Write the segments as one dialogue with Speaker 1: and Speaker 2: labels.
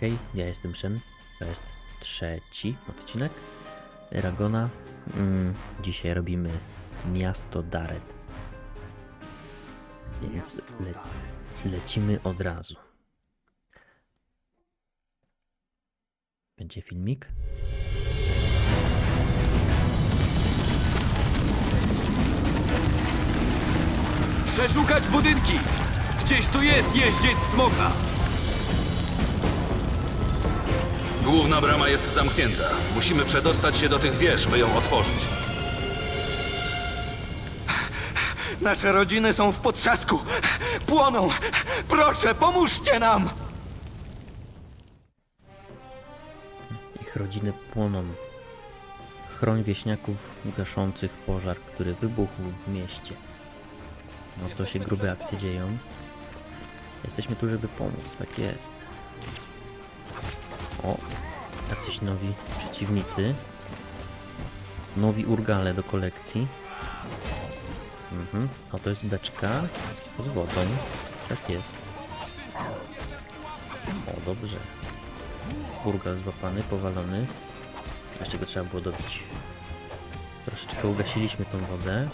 Speaker 1: Hej, ja jestem Shen. To jest trzeci odcinek Eragona. Mm, dzisiaj robimy miasto Daret. Więc le lecimy od razu. Będzie filmik?
Speaker 2: Przeszukać budynki! Gdzieś tu jest jeździec smoka! Główna brama jest zamknięta. Musimy przedostać się do tych wież, by ją otworzyć.
Speaker 3: Nasze rodziny są w potrzasku. Płoną. Proszę, pomóżcie nam.
Speaker 1: Ich rodziny płoną. Chroń wieśniaków gaszących pożar, który wybuchł w mieście. No to się grube akcje dzieją. Jesteśmy tu, żeby pomóc, tak jest. O, jacyś nowi przeciwnicy. Nowi urgale do kolekcji. Mhm, a to jest beczka z wodą. Tak jest. O, dobrze. Urgal złapany, powalony. Jeszcze go trzeba było dobić. Troszeczkę ugasiliśmy tą wodę.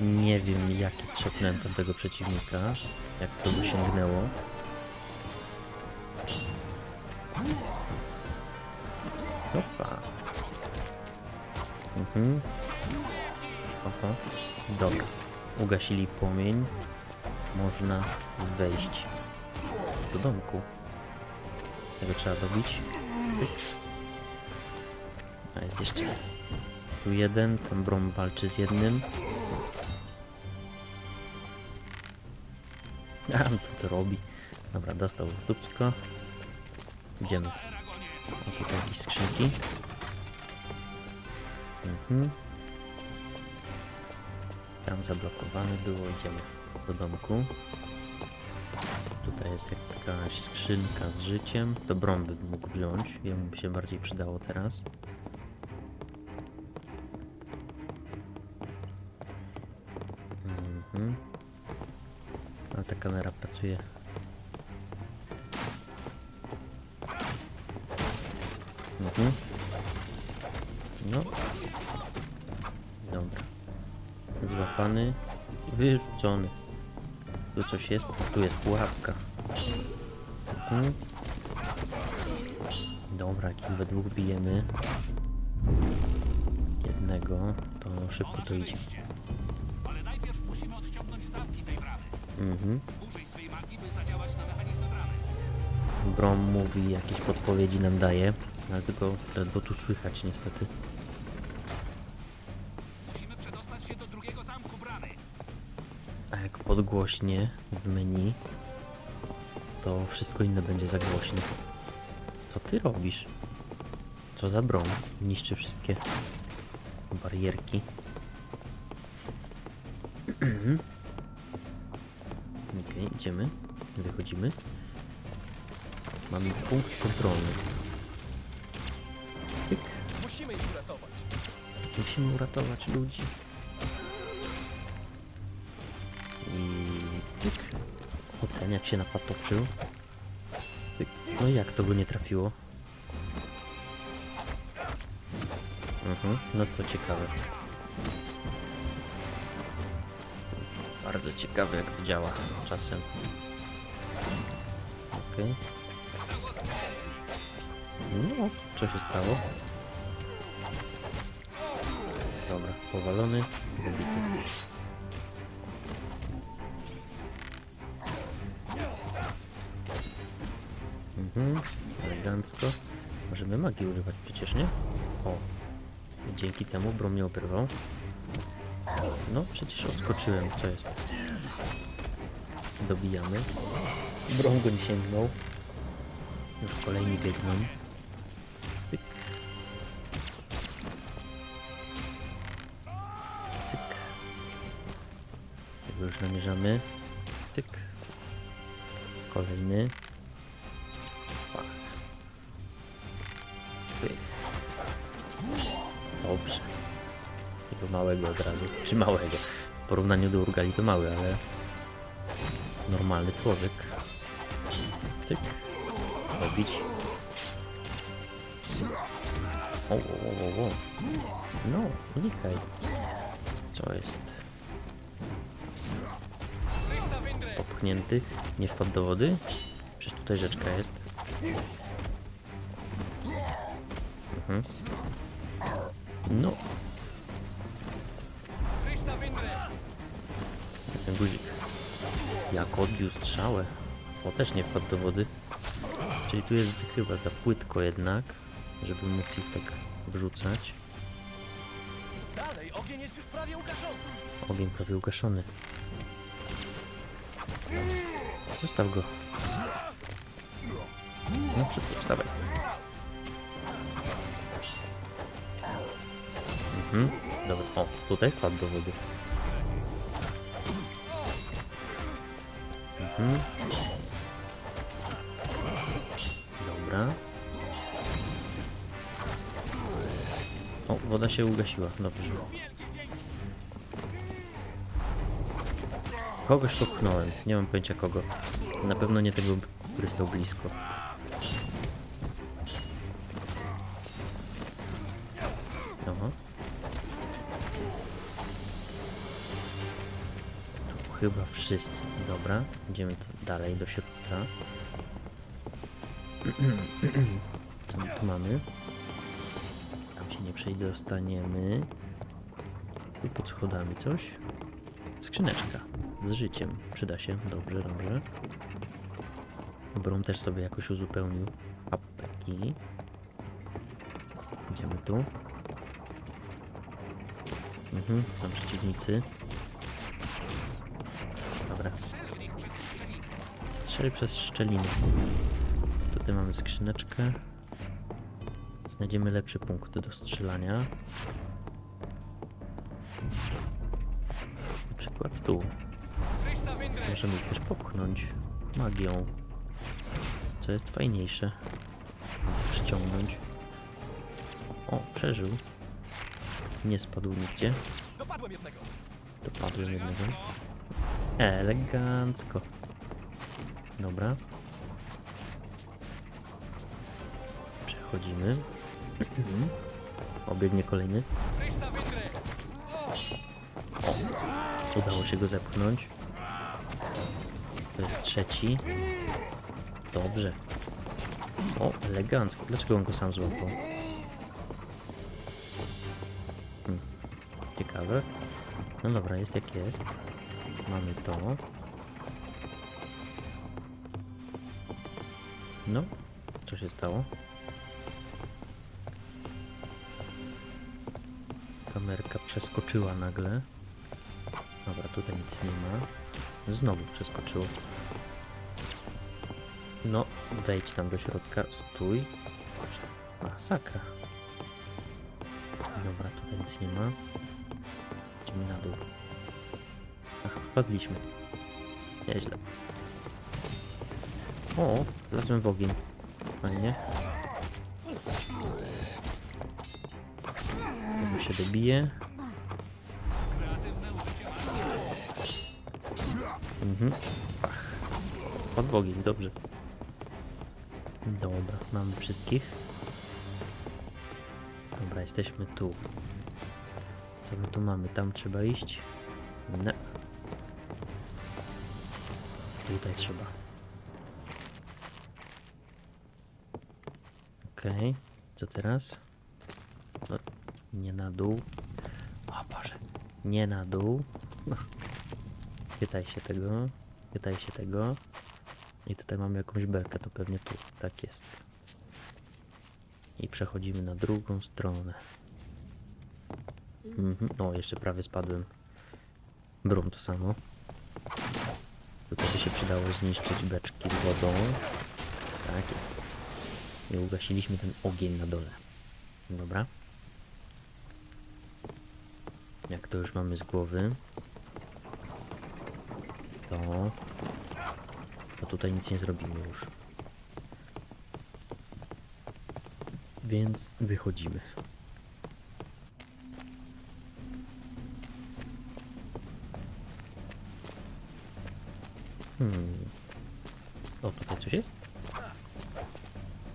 Speaker 1: Nie wiem jaki trzepnąłem tamtego przeciwnika. Jak to go Opa. Mhm. Oho. Dobra. Ugasili płomień. Można wejść do domku. Tego trzeba dobić. A jest jeszcze tu jeden, ten Brom walczy z jednym. A, to co robi? Dobra, dostał w dupsko. Idziemy. O, tutaj jakieś skrzynki. Mhm. Tam zablokowane było, idziemy do domku. Tutaj jest jakaś skrzynka z życiem. To Brom by mógł wziąć. Jemu by się bardziej przydało teraz. Mhm. A ta kamera pracuje. Mhm. No. Dobra. Złapany. Wyrzucony. Tu coś jest? Tu jest pułapka. Mhm. Dobra, ich we dwóch bijemy. Jednego, to szybko to idzie.
Speaker 2: Ale najpierw musimy odciągnąć zamki tej bramy.
Speaker 1: Mhm. Brom mówi, jakieś podpowiedzi nam daje, ale tylko ledwo tu słychać niestety.
Speaker 2: Musimy przedostać się do drugiego zamku bramy.
Speaker 1: A jak podgłośnie w menu, to wszystko inne będzie za głośne. Co ty robisz? Co za brom? Niszczy wszystkie barierki. Okej, idziemy. Wychodzimy. Mamy punkt kontrolny.
Speaker 3: Musimy ich uratować.
Speaker 1: Musimy uratować ludzi. I cyk. O ten jak się napatoczył. Cyk. No i jak to go nie trafiło? Mhm, no to ciekawe. Jestem bardzo ciekawy jak to działa czasem. Okej. No, co się stało? Dobra, powalony, dobity. Mhm, elegancko. Możemy magii używać przecież, nie? O, dzięki temu Brom mnie oberwał. No, przecież odskoczyłem, co jest? Dobijamy. Brom go nie sięgnął. Już kolejni biegną. Namierzamy. Cyk. Kolejny. Dobrze. Tego małego od razu. Czy małego. W porównaniu do Urgali to mały, ale normalny człowiek. Cyk. dobić. O, o, o, o, o. No, unikaj. Co jest? Popchnięty. Nie wpadł do wody? Przecież tutaj rzeczka jest. Mhm. No. Ten guzik. Jak odbił strzałę. O, też nie wpadł do wody. Czyli tu jest chyba za płytko jednak, żeby móc ich tak wrzucać.
Speaker 3: Dalej, ogień jest już prawie ugaszony.
Speaker 1: Ogień prawie ugaszony. Zostaw go. No szybko, wstawaj. Mhm, dobra. O, tutaj wpadł do wody. Mhm. Dobra. O, woda się ugasiła, dobrze. Kogoś popchnąłem, nie mam pojęcia kogo. Na pewno nie tego, który stał blisko. Aha. Tu chyba wszyscy. Dobra, idziemy dalej do środka. Co my tu mamy? Tam się nie przedostaniemy. Tu pod schodami coś. Skrzyneczka z życiem. Przyda się. Dobrze, dobrze. Brum też sobie jakoś uzupełnił apeki. Idziemy tu. Mhm, są przeciwnicy. Dobra. Strzel przez szczeliny. Tutaj mamy skrzyneczkę. Znajdziemy lepszy punkt do strzelania. Na przykład tu. Możemy ich też popchnąć magią. Co jest fajniejsze. Przyciągnąć. O, przeżył. Nie spadł nigdzie.
Speaker 3: Dopadłem jednego.
Speaker 1: Dopadłem jednego. Elegancko. Dobra. Przechodzimy. Obiegnie kolejny. O, udało się go zepchnąć. To jest trzeci. Dobrze. O, elegancko. Dlaczego on go sam złapał? Hmm. Ciekawe. No dobra, jest jak jest. Mamy to. No, co się stało? Kamerka przeskoczyła nagle. Dobra, tutaj nic nie ma. Znowu przeskoczyło. No, wejdź tam do środka. Stój. Masakra. Dobra, tutaj nic nie ma. Idziemy na dół. Ach, wpadliśmy. Nieźle. O, wlazłem w ogień. Fajnie. Tego się dobije. Mhm. Ach. Pod ogień, dobrze. Dobra, mamy wszystkich. Dobra, jesteśmy tu. Co my tu mamy? Tam trzeba iść? Nie. Tutaj trzeba. Okej, co teraz? No, nie na dół. O Boże, nie na dół. Pytaj się tego, pytaj się tego. I tutaj mamy jakąś belkę, to pewnie tu, tak jest. I przechodzimy na drugą stronę. Mhm. O, jeszcze prawie spadłem. Brum to samo. Tutaj by się przydało zniszczyć beczki z wodą. Tak jest. I ugasiliśmy ten ogień na dole. Dobra. Jak to już mamy z głowy, to, to tutaj nic nie zrobimy już. Więc wychodzimy. Hmm. O, tutaj coś jest?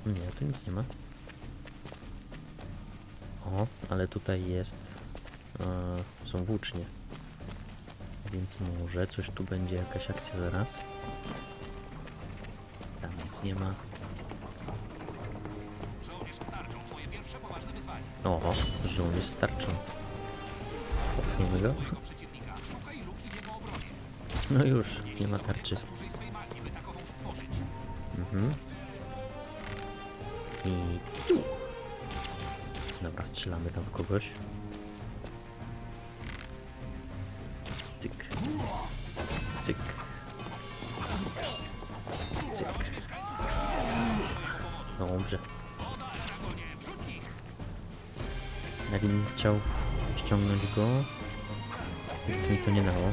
Speaker 1: Nie, tu nic nie ma. O, ale tutaj jest... E, są włócznie. Więc może coś tu będzie, jakaś akcja zaraz. Tam nic nie ma. O, żołnierz z tarczą. Popchniemy go. No już, nie ma tarczy. Mhm. I. Dobra, strzelamy tam w kogoś. Dobrze. Jakbym chciał ściągnąć go, nic mi to nie dało.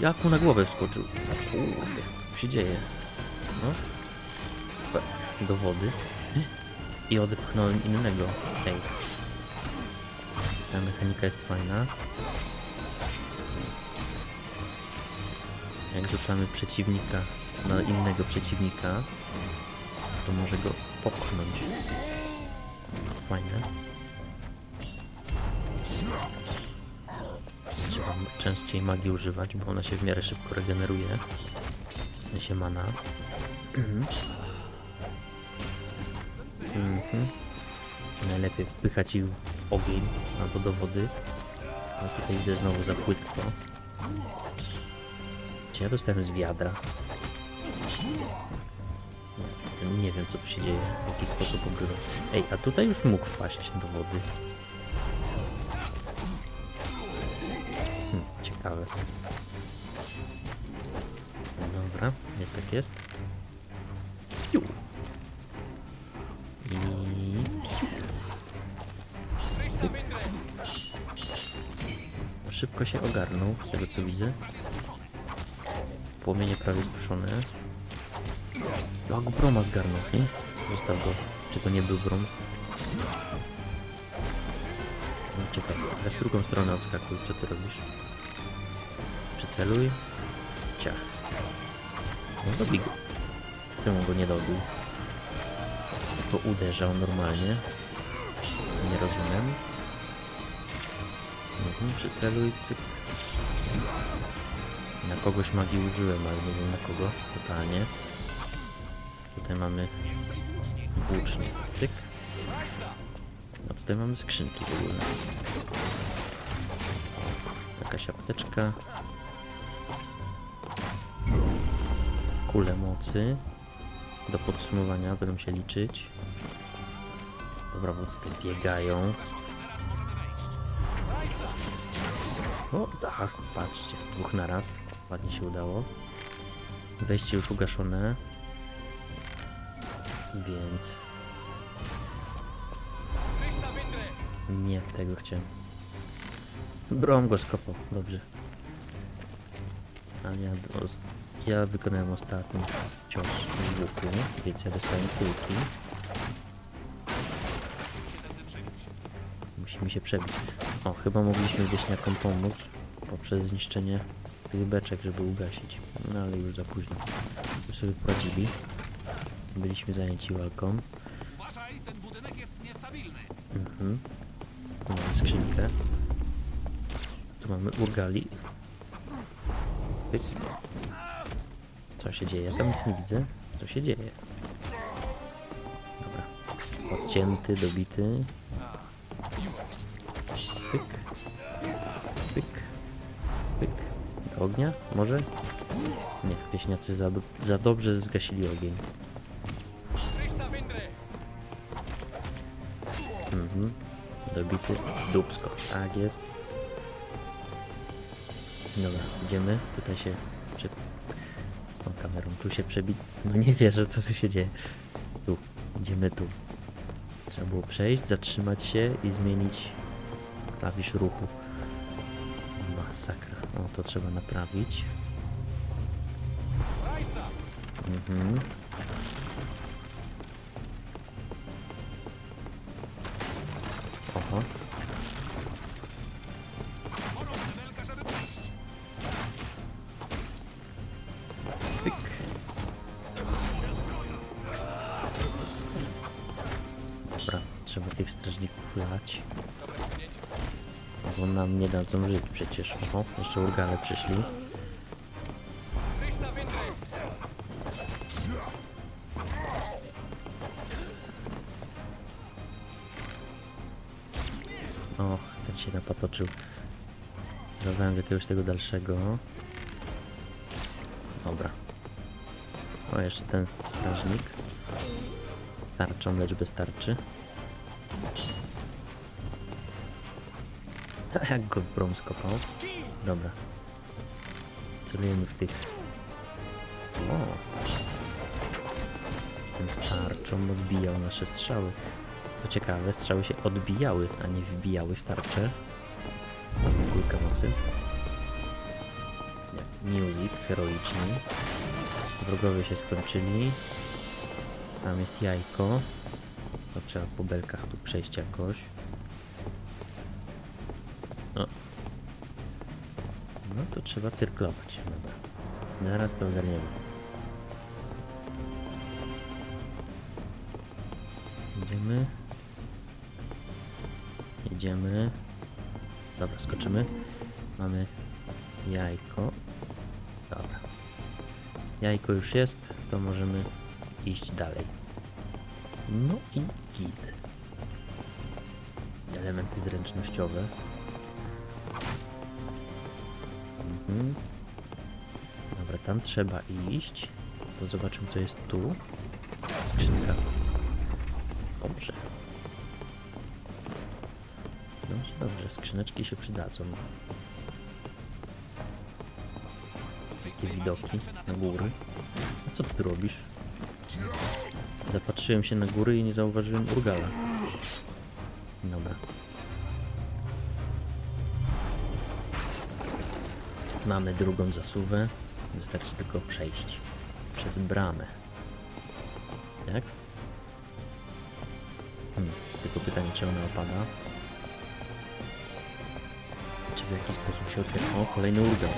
Speaker 1: Jak mu na głowę wskoczył? Kurde, co się dzieje? No. Do wody. I odepchnąłem innego. Ej. Ta mechanika jest fajna. Jak rzucamy przeciwnika na innego przeciwnika, to może go popchnąć. Fajne. Trzeba częściej magii używać, bo ona się w miarę szybko regeneruje. W sensie mana. Mhm. Mhm. Najlepiej wpychać ich w ogień albo do wody. A tutaj idę znowu za płytko. Czy ja dostałem z wiadra? Nie wiem co tu się dzieje, w jaki sposób ogrywa. Ej, a tutaj już mógł wpaść do wody. Hmm, ciekawe. Dobra, jest tak jest. Piu. I... Szybko się ogarnął, z tego co widzę. Płomienie prawie zduszone. Jak broma zgarnął, nie? Został go. Czy to nie był brom? No ciekawe, ale w drugą stronę odskakuj, co ty robisz? Przyceluj. Ciach. No dobij go. Czemu go nie dobił? Tylko uderzał normalnie. Nie rozumiem. Mhm, przyceluj, cyk. Na kogoś magii użyłem, ale nie wiem na kogo. Totalnie. Tutaj mamy włócznie. Cyk. A tutaj mamy skrzynki w ogóle. Jakaś apteczka. Kule mocy. Do podsumowania będą się liczyć. Dobra, bo tutaj biegają. O, tak, patrzcie. Dwóch na raz. Ładnie się udało. Wejście już ugaszone. Więc nie tego chciałem. Brom go skopał, dobrze. A ja, ja wykonałem ostatni cios z łuku, więc ja dostałem kulki. Musimy się przebić. O, chyba mogliśmy wieśniakom pomóc poprzez zniszczenie tych beczek, żeby ugasić. No ale już za późno. Już sobie poradzili. Byliśmy zajęci walką.
Speaker 2: Uważaj, ten budynek jest niestabilny.
Speaker 1: Mhm. Tu mamy skrzynkę. Tu mamy urgali. Pyk. Co się dzieje? Ja tam nic nie widzę. Co się dzieje? Dobra. Odcięty, dobity. Pyk. Pyk. Pyk. Do ognia? Może? Nie, wieśniacy za, za dobrze zgasili ogień. Mhm. Dobity. Dupsko. Tak jest. Dobra, idziemy. Tutaj się prze... z tą kamerą. Tu się przebić. No nie wierzę, co tu się dzieje. Tu. Idziemy tu. Trzeba było przejść, zatrzymać się i zmienić klawisz ruchu. Masakra. O, to trzeba naprawić. Mhm. Dadzą żyć przecież. O, jeszcze urgale przyszli. O, ten się napatoczył. Wracałem do jakiegoś tego dalszego. Dobra. O, jeszcze ten strażnik. Starczą, lecz bez tarczy. jak go brom skopał? Dobra. Celujemy w tych. O. Ten starczą odbijał nasze strzały. To ciekawe, strzały się odbijały, a nie wbijały w tarczę. Kulka mocy. Music heroiczny. Wrogowie się skończyli. Tam jest jajko. To trzeba po belkach tu przejść jakoś. No. No to trzeba cyrklować. Dobra. Zaraz to ogarniemy. Idziemy. Idziemy. Dobra, skoczymy. Mamy jajko. Dobra. Jajko już jest, to możemy iść dalej. No i git. Elementy zręcznościowe. Mhm. Dobra, tam trzeba iść. To zobaczymy co jest tu. Skrzynka. Dobrze. Dobrze, dobrze. Skrzyneczki się przydadzą. Takie widoki na góry. A co ty robisz? Zapatrzyłem się na góry i nie zauważyłem urgala. Dobra. Mamy drugą zasuwę. Wystarczy tylko przejść przez bramę. Jak? Hmm, tylko pytanie, czy ona opada? Czy w jaki sposób się otwiera? O, kolejny urgal.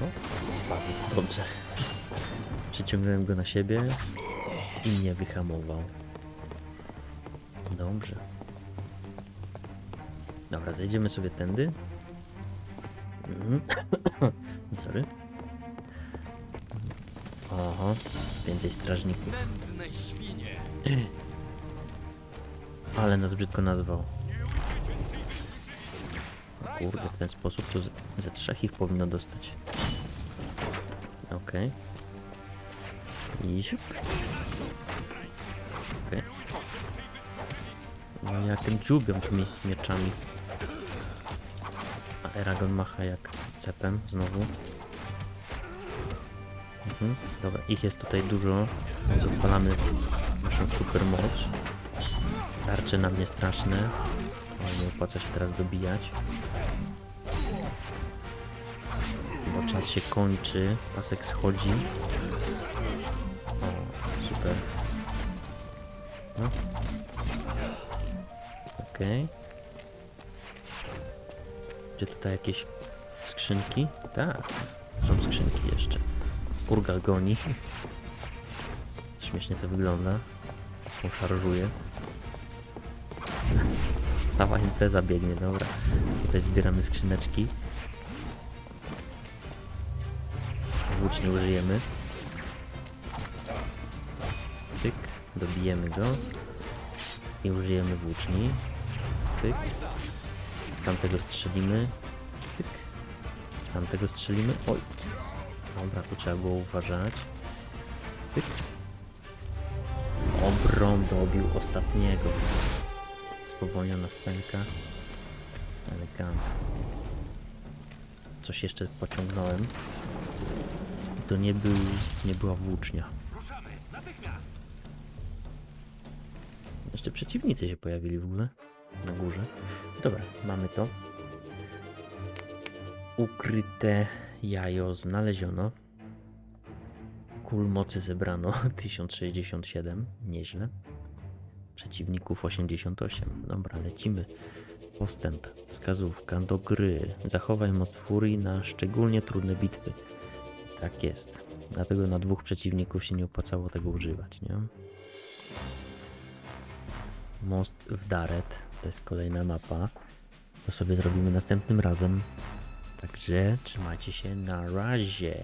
Speaker 1: O, spadł. Dobrze. Przyciągnąłem go na siebie i nie wyhamował. Dobrze. Dobra, zejdziemy sobie tędy. Mhm. Sorry. Oho, więcej strażników. Ale nas brzydko nazwał. Kurde, w ten sposób to ze trzech ich powinno dostać. Okej. I siup. Okej. No jak ten dżubią tymi mieczami. Eragon macha jak cepem znowu. Mhm. Dobra, ich jest tutaj dużo, więc odpalamy naszą super moc. Tarcze na mnie straszne. Nie opłaca się teraz dobijać. Bo czas się kończy. Pasek schodzi. O, super. No. Okej. Gdzie tutaj jakieś skrzynki? Tak. Są skrzynki jeszcze. Urgal goni. Śmiesznie to wygląda. Poszarżuje. Cała impreza biegnie, dobra. Tutaj zbieramy skrzyneczki. Włóczni użyjemy. Pyk, dobijemy go. I użyjemy włóczni. Pyk. Tamtego strzelimy. Pyk. Tamtego strzelimy. Oj. Dobra, tu trzeba było uważać. Pyk. Obron dobił ostatniego. Spowolniona scenka. Elegancko. Coś jeszcze pociągnąłem. I To nie był, nie była włócznia.
Speaker 3: Ruszamy! Natychmiast!
Speaker 1: Jeszcze przeciwnicy się pojawili w ogóle. Na górze. Dobra, mamy to. Ukryte jajo znaleziono. Kul mocy zebrano 1067. Nieźle. Przeciwników 88. Dobra, lecimy. Postęp. Wskazówka do gry. Zachowaj moc furii na szczególnie trudne bitwy. Tak jest. Dlatego na dwóch przeciwników się nie opłacało tego używać, nie? most w Daret. To jest kolejna mapa. To sobie zrobimy następnym razem. Także trzymajcie się na razie.